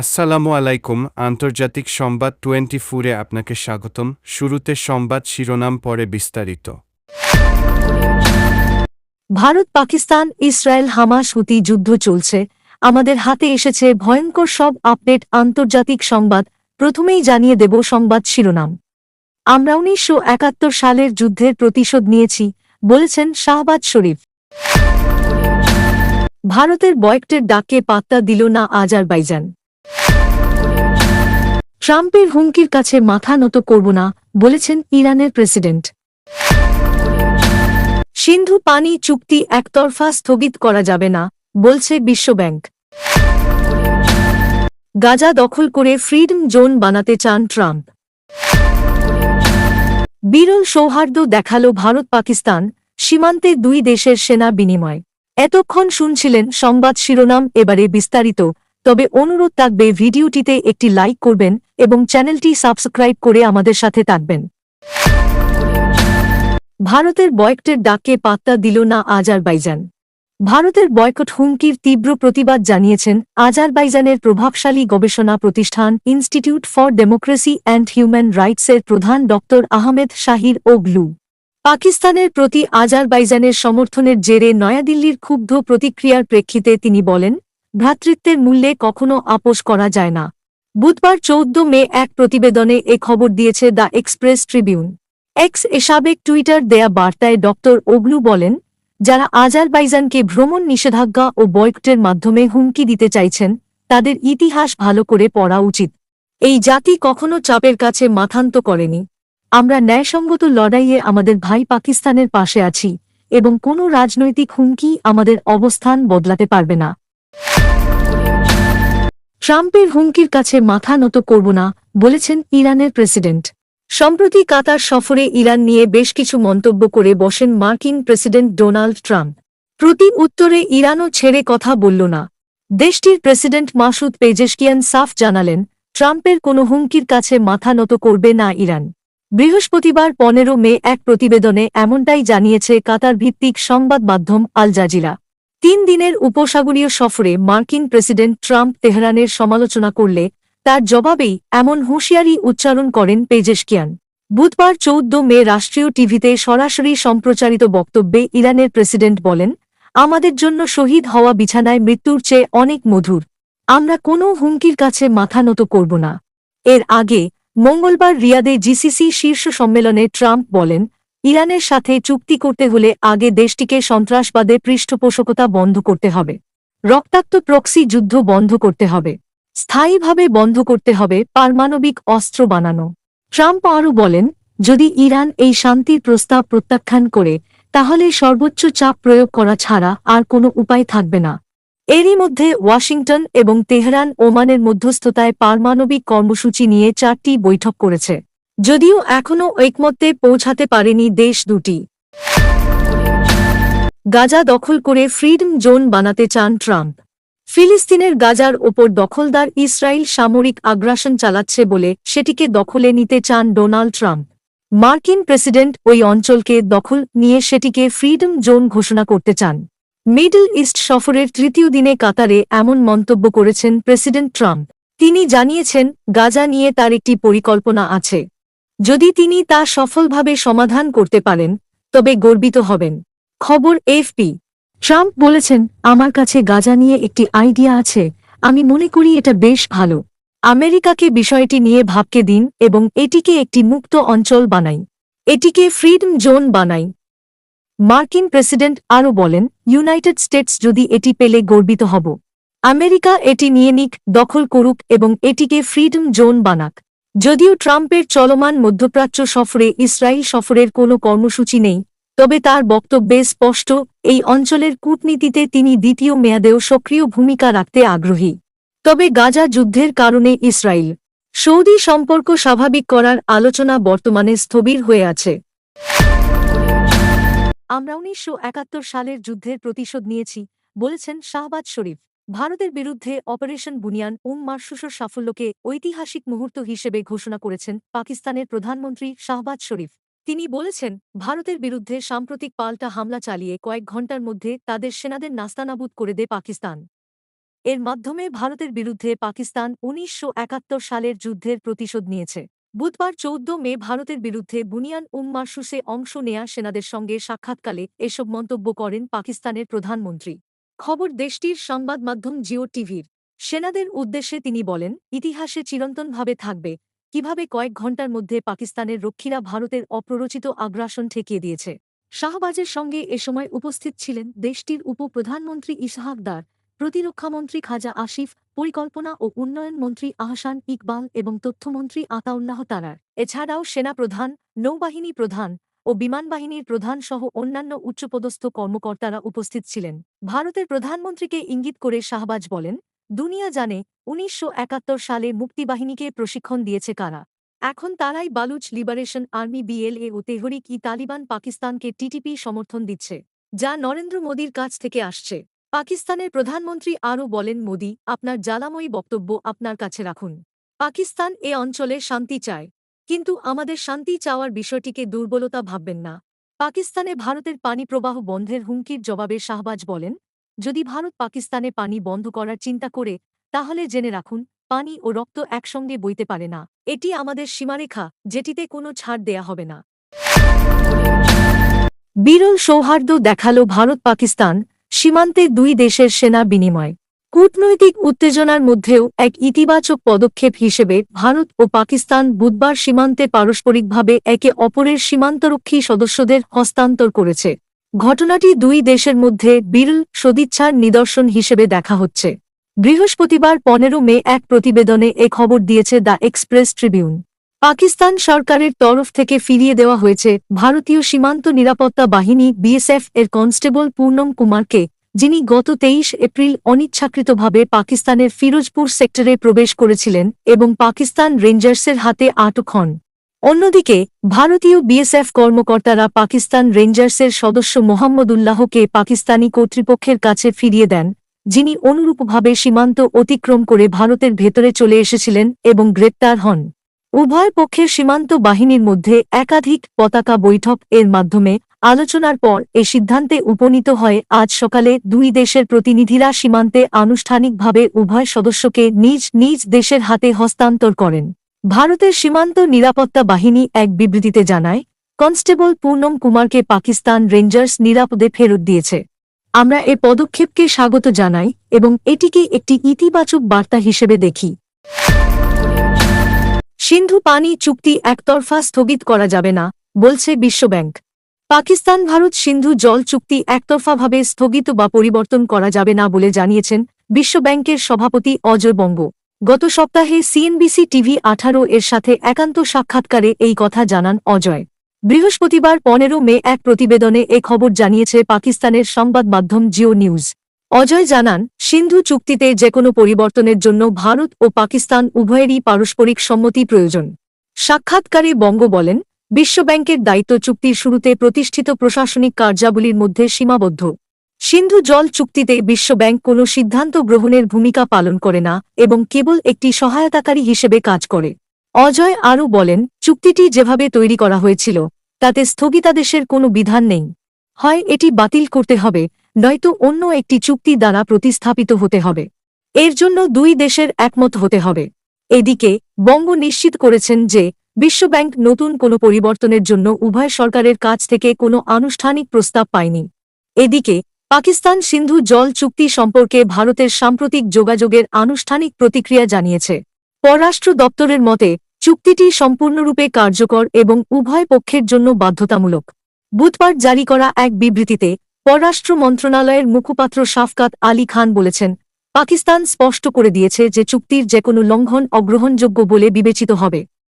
আসসালামু আলাইকুম, আন্তর্জাতিক সংবাদ টোয়েন্টি ফোরে আপনাকে স্বাগতম। শুরুতে সংবাদ শিরোনাম, পরে বিস্তারিত। Bharat, Pakistan, Israel, Hamas, Houthi যুদ্ধ চলছে। আমাদের হাতে এসেছে ভয়ঙ্কর সব আপডেট, আন্তর্জাতিক সংবাদ। প্রথমেই জানিয়ে দেব সংবাদ শিরোনাম। আমরা উনিশশো একাত্তর সালের যুদ্ধের প্রতিশোধ নিয়েছি, বলেছেন শাহবাজ শরীফ। ভারতের বয়কটের ডাকে পাত্তা দিল না আজারবাইজান। ট্রাম্পের হুমকির কাছে মাথা নত করব না, বলেছেন ইরানের প্রেসিডেন্ট। সিন্ধু পানি চুক্তি একতরফা স্থগিত করা যাবে না, বলছে বিশ্বব্যাংক গাজা দখল করে ফ্রিডম জোন বানাতে চান ট্রাম্প। বিরল সৌহার্দ্য দেখাল ভারত পাকিস্তান, সীমান্তে দুই দেশের সেনা বিনিময়। এতক্ষণ শুনছিলেন সংবাদ শিরোনাম, এবারে বিস্তারিত। তবে অনুরোধ থাকবে ভিডিওটিতে একটি লাইক করবেন এবং চ্যানেলটি সাবস্ক্রাইব করে আমাদের সাথে থাকবেন। ভারতের বয়কটের ডাকে পাত্তা দিল না আজারবাইজান। ভারতের বয়কট হুমকির তীব্র প্রতিবাদ জানিয়েছেন আজারবাইজানের প্রভাবশালী গবেষণা প্রতিষ্ঠান institute for democracy and human রাইটসের প্রধান ড আহমেদ শাহির ওগলু। পাকিস্তানের প্রতি আজারবাইজানের সমর্থনের জেরে নয়াদিল্লির ক্ষুব্ধ প্রতিক্রিয়ার প্রেক্ষিতে তিনি বলেন ভ্রাতৃত্বের মূল্যে কখনো আপোষ করা যায় না। বুধবার চৌদ্দ মে এক প্রতিবেদনে এ খবর দিয়েছে দ্য এক্সপ্রেস ট্রিবিউন। এক্স এ সাবেক টুইটার দেয়া বার্তায় ড ওগলু বলেন, যারা আজারবাইজানকে ভ্রমণ নিষেধাজ্ঞা ও বয়কটের মাধ্যমে হুমকি দিতে চাইছেন, তাদের ইতিহাস ভালো করে পড়া উচিত। এই জাতি কখনো চাপের কাছে মাথান্ত করেনি। আমরা ন্যায়সঙ্গত লড়াইয়ে আমাদের ভাই পাকিস্তানের পাশে আছি, এবং কোনো রাজনৈতিক হুমকি আমাদের অবস্থান বদলাতে পারবে না। ট্রাম্পের হুমকির কাছে মাথা নত করব না, বলেছেন ইরানের প্রেসিডেন্ট। সম্প্রতি কাতার সফরে ইরান নিয়ে বেশ কিছু মন্তব্য করে বসেন মার্কিন প্রেসিডেন্ট ডোনাল্ড ট্রাম্প। প্রতি উত্তরে ইরানও ছেড়ে কথা বলল না। দেশটির প্রেসিডেন্ট মাসুদ পেজেশকিয়ান সাফ জানালেন, ট্রাম্পের কোনো হুমকির কাছে মাথা নত করবে না ইরান। বৃহস্পতিবার পনেরো মে এক প্রতিবেদনে এমনটাই জানিয়েছে কাতার ভিত্তিক সংবাদ মাধ্যম আল জাজিরা। তিন দিনের উপসাগরীয় সফরে মার্কিন প্রেসিডেন্ট ট্রাম্প তেহরানের সমালোচনা করলে তার জবাবেই এমন হুঁশিয়ারি উচ্চারণ করেন পেজেশকিয়ান। বুধবার চৌদ্দ মে রাষ্ট্রীয় টিভিতে সরাসরি সম্প্রচারিত বক্তব্যে ইরানের প্রেসিডেন্ট বলেন, আমাদের জন্য শহীদ হওয়া বিছানায় মৃত্যুর চেয়ে অনেক মধুর। আমরা কোনো হুমকির কাছে মাথা নত করব না। এর আগে মঙ্গলবার রিয়াদে জিসিসি শীর্ষ সম্মেলনে ট্রাম্প বলেন ইরানের সাথে চুক্তি করতে হলে আগে দেশটিকে সন্ত্রাসবাদে পৃষ্ঠপোষকতা বন্ধ করতে হবে। রক্তাক্ত প্রক্সি যুদ্ধ বন্ধ করতে হবে। স্থায়ীভাবে বন্ধ করতে হবে পারমাণবিক অস্ত্র বানানো। ট্রাম্প আরও বলেন, যদি ইরান এই শান্তির প্রস্তাব প্রত্যাখ্যান করে, তাহলে সর্বোচ্চ চাপ প্রয়োগ করা ছাড়া আর কোনো উপায় থাকবে না। এরই মধ্যে ওয়াশিংটন এবং তেহরান ওমানের মধ্যস্থতায় পারমাণবিক কর্মসূচি নিয়ে চারটি বৈঠক করেছে। যদিও এখনও ঐকমত্যে পৌঁছাতে পারেনি দেশ দুটি। গাজা দখল করে ফ্রিডম জোন বানাতে চান ট্রাম্প। ফিলিস্তিনের গাজার ওপর দখলদার ইসরায়েল সামরিক আগ্রাসন চালাচ্ছে বলে সেটিকে দখলে নিতে চান ডোনাল্ড ট্রাম্প। মার্কিন প্রেসিডেন্ট ওই অঞ্চলকে দখল নিয়ে সেটিকে ফ্রিডম জোন ঘোষণা করতে চান। মিডল ইস্ট সফরের তৃতীয় দিনে কাতারে এমন মন্তব্য করেছেন প্রেসিডেন্ট ট্রাম্প। তিনি জানিয়েছেন, গাজা নিয়ে তার একটি পরিকল্পনা আছে। যদি তিনি তা সফলভাবে সমাধান করতে পারেন, তবে গর্বিত হবেন। খবর এফপি ট্রাম্প বলেছেন, আমার কাছে গাজা নিয়ে একটি আইডিয়া আছে, আমি মনে করি এটা বেশ ভালো। আমেরিকাকে বিষয়টি নিয়ে ভাবকে দিন এবং এটিকে একটি মুক্ত অঞ্চল বানাই। এটিকে ফ্রিডম জোন বানাই। মার্কিন প্রেসিডেন্ট আরও বলেন, ইউনাইটেড স্টেটস যদি এটি পেলে গর্বিত হব। আমেরিকা এটি নিয়ে নিক, দখল করুক এবং এটিকে ফ্রিডম জোন বানাক। যদিও ট্রাম্পের চলমান মধ্যপ্রাচ্য সফরে ইসরায়েল সফরের কোনো কর্মসূচি নেই, তবে তার বক্তব্যে স্পষ্ট, এই অঞ্চলের কূটনীতিতে তিনি দ্বিতীয় মেয়াদেও সক্রিয় ভূমিকা রাখতে আগ্রহী। তবে গাজা যুদ্ধের কারণে ইসরায়েল, সৌদি সম্পর্ক স্বাভাবিক করার আলোচনা বর্তমানে স্থবির হয়ে আছে। আমরা উনিশশো একাত্তর সালের যুদ্ধের প্রতিশোধ নিয়েছি, বলেছেন শাহবাজ শরীফ। ভারতের বিরুদ্ধে অপারেশন বুনিয়ান উম মারসুসর সাফল্যকে ঐতিহাসিক মুহূর্ত হিসেবে ঘোষণা করেছেন পাকিস্তানের প্রধানমন্ত্রী শাহবাজ শরীফ। তিনি বলেছেন, ভারতের বিরুদ্ধে সাম্প্রতিক পাল্টা হামলা চালিয়ে কয়েক ঘণ্টার মধ্যে তাদের সেনাদের নাস্তানাবুদ করে দেয় পাকিস্তান। এর মাধ্যমে ভারতের বিরুদ্ধে পাকিস্তান উনিশশো একাত্তর সালের যুদ্ধের প্রতিশোধ নিয়েছে। বুধবার চৌদ্দ মে ভারতের বিরুদ্ধে বুনিয়ান উম্মারসুসে অংশ নেয়া সেনাদের সঙ্গে সাক্ষাৎকালে এসব মন্তব্য করেন পাকিস্তানের প্রধানমন্ত্রী। খবর দেশটির সংবাদ মাধ্যম জিও টিভির। সেনাদের উদ্দেশ্যে তিনি বলেন, ইতিহাসে চিরন্তনভাবে থাকবে, কীভাবে কয়েক ঘণ্টার মধ্যে পাকিস্তানের রক্ষীরা ভারতের অপ্ররোচিত আগ্রাসন ঠেকিয়ে দিয়েছে। শাহবাজের সঙ্গে এ সময় উপস্থিত ছিলেন দেশটির উপপ্রধানমন্ত্রী ইসহাক দার প্রতিরক্ষামন্ত্রী খাজা আসিফ, পরিকল্পনা ও উন্নয়ন মন্ত্রী আহসান ইকবাল এবং তথ্যমন্ত্রী আতাউল্লাহ তারার। এছাড়াও সেনাপ্রধান, নৌবাহিনী প্রধান ও বিমানবাহিনীর প্রধান সহ অন্যান্য উচ্চপদস্থ কর্মকর্তারা উপস্থিত ছিলেন। ভারতের প্রধানমন্ত্রীকে ইঙ্গিত করে শাহবাজ বলেন, দুনিয়া জানে উনিশশো একাত্তর সালে মুক্তিবাহিনীকে প্রশিক্ষণ দিয়েছে কারা। এখন তারাই বালুচ লিবারেশন আর্মি বিএলএ ও তেহরিক ই তালিবান পাকিস্তানকে টিটিপি সমর্থন দিচ্ছে, যা নরেন্দ্র মোদীর কাছ থেকে আসছে। পাকিস্তানের প্রধানমন্ত্রী আরও বলেন, মোদি, আপনার জ্বালাময়ী বক্তব্য আপনার কাছে রাখুন। পাকিস্তান এ অঞ্চলে শান্তি চায়। কিন্তু আমাদের শান্তি চাওয়ার বিষয়টিকে দুর্বলতা ভাববেন না। পাকিস্তানে ভারতের পানি প্রবাহ বন্ধের হুমকির জবাবে শাহবাজ বলেন, যদি ভারত পাকিস্তানে পানি বন্ধ করার চিন্তা করে, তাহলে জেনে রাখুন, পানি ও রক্ত একসঙ্গে বইতে পারে না। এটি আমাদের সীমারেখা, যেটিতে কোনো ছাড় দেয়া হবে না। বিরল সৌহার্দ্য দেখাল ভারত পাকিস্তান সীমান্তে দুই দেশের সেনা বিনিময়। কূটনৈতিক উত্তেজনার মধ্যেও এক ইতিবাচক পদক্ষেপ হিসেবে ভারত ও পাকিস্তান বুধবার সীমান্তে পারস্পরিকভাবে একে অপরের সীমান্তরক্ষী সদস্যদের হস্তান্তর করেছে। ঘটনাটি দুই দেশের মধ্যে বিরল সদিচ্ছার নিদর্শন হিসেবে দেখা হচ্ছে। বৃহস্পতিবার পনেরো মে এক প্রতিবেদনে এ খবর দিয়েছে দ্য এক্সপ্রেস ট্রিবিউন। পাকিস্তান সরকারের তরফ থেকে ফিরিয়ে দেওয়া হয়েছে ভারতীয় সীমান্ত নিরাপত্তা বাহিনী বিএসএফ এর কনস্টেবল পূর্ণম কুমারকে যিনি গত তেইশ এপ্রিল অনিচ্ছাকৃতভাবে পাকিস্তানের ফিরোজপুর সেক্টরে প্রবেশ করেছিলেন এবং পাকিস্তান রেঞ্জার্সের হাতে আটক হন। অন্যদিকে, ভারতীয় বিএসএফ কর্মকর্তারা পাকিস্তান রেঞ্জার্সের সদস্য মোহাম্মদুল্লাহকে পাকিস্তানি কর্তৃপক্ষের কাছে ফিরিয়ে দেন, যিনি অনুরূপভাবে সীমান্ত অতিক্রম করে ভারতের ভেতরে চলে এসেছিলেন এবং গ্রেপ্তার হন। উভয় পক্ষের সীমান্ত বাহিনীর মধ্যে একাধিক পতাকা বৈঠক এর মাধ্যমে আলোচনার পর এ সিদ্ধান্তে উপনীত হয়। আজ সকালে দুই দেশের প্রতিনিধিরা সীমান্তে আনুষ্ঠানিকভাবে উভয় সদস্যকে নিজ নিজ দেশের হাতে হস্তান্তর করেন। ভারতের সীমান্ত নিরাপত্তা বাহিনী এক বিবৃতিতে জানায়, কনস্টেবল পূর্ণম কুমারকে পাকিস্তান রেঞ্জার্স নিরাপদে ফেরত দিয়েছে। আমরা এ পদক্ষেপকে স্বাগত জানাই এবং এটিকে একটি ইতিবাচক বার্তা হিসেবে দেখি। সিন্ধু পানি চুক্তি একতরফা স্থগিত করা যাবে না, বলছে বিশ্বব্যাংক। পাকিস্তান ভারত সিন্ধু জল চুক্তি একতরফাভাবে স্থগিত বা পরিবর্তন করা যাবে না বলে জানিয়েছেন বিশ্বব্যাংকের সভাপতি অজয় বঙ্গ। গত সপ্তাহে সিএনবিসি টিভি আঠারো এর সাথে একান্ত সাক্ষাৎকারে এই কথা জানান অজয়। বৃহস্পতিবার পনেরো মে এক প্রতিবেদনে এ খবর জানিয়েছে পাকিস্তানের সংবাদ মাধ্যম জিও নিউজ। অজয় জানান, সিন্ধু চুক্তিতে যেকোনো পরিবর্তনের জন্য ভারত ও পাকিস্তান উভয়েরই পারস্পরিক সম্মতি প্রয়োজন। সাক্ষাৎকারে বঙ্গ বলেন, বিশ্বব্যাংকের দায়িত্ব চুক্তির শুরুতে প্রতিষ্ঠিত প্রশাসনিক কার্যাবলীর মধ্যে সীমাবদ্ধ। সিন্ধু জল চুক্তিতে বিশ্বব্যাংক কোনো সিদ্ধান্ত গ্রহণের ভূমিকা পালন করে না এবং কেবল একটি সহায়তাকারী হিসেবে কাজ করে। অজয় আরও বলেন, চুক্তিটি যেভাবে তৈরি করা হয়েছিল, তাতে স্থগিতাদেশের কোনো বিধান নেই। হয় এটি বাতিল করতে হবে নয়তো অন্য একটি চুক্তি দ্বারা প্রতিস্থাপিত হতে হবে। এর জন্য দুই দেশের একমত হতে হবে। এদিকে, বঙ্গ নিশ্চিত করেছেন যে, বিশ্বব্যাংক নতুন কোনো পরিবর্তনের জন্য উভয় সরকারের কাছ থেকে কোনো আনুষ্ঠানিক প্রস্তাব পায়নি। এদিকে, পাকিস্তান সিন্ধু জল চুক্তি সম্পর্কে ভারতের সাম্প্রতিক যোগাযোগের আনুষ্ঠানিক প্রতিক্রিয়া জানিয়েছে। পররাষ্ট্র দপ্তরের মতে, চুক্তিটি সম্পূর্ণরূপে কার্যকর এবং উভয় পক্ষের জন্য বাধ্যতামূলক। বুধবার জারি করা এক বিবৃতিতে পররাষ্ট্র মন্ত্রণালয়ের মুখপাত্র শাফকাত আলী খান বলেছেন, পাকিস্তান স্পষ্ট করে দিয়েছে যে চুক্তির যে কোনো লঙ্ঘন অগ্রহণযোগ্য বলে বিবেচিত হবে।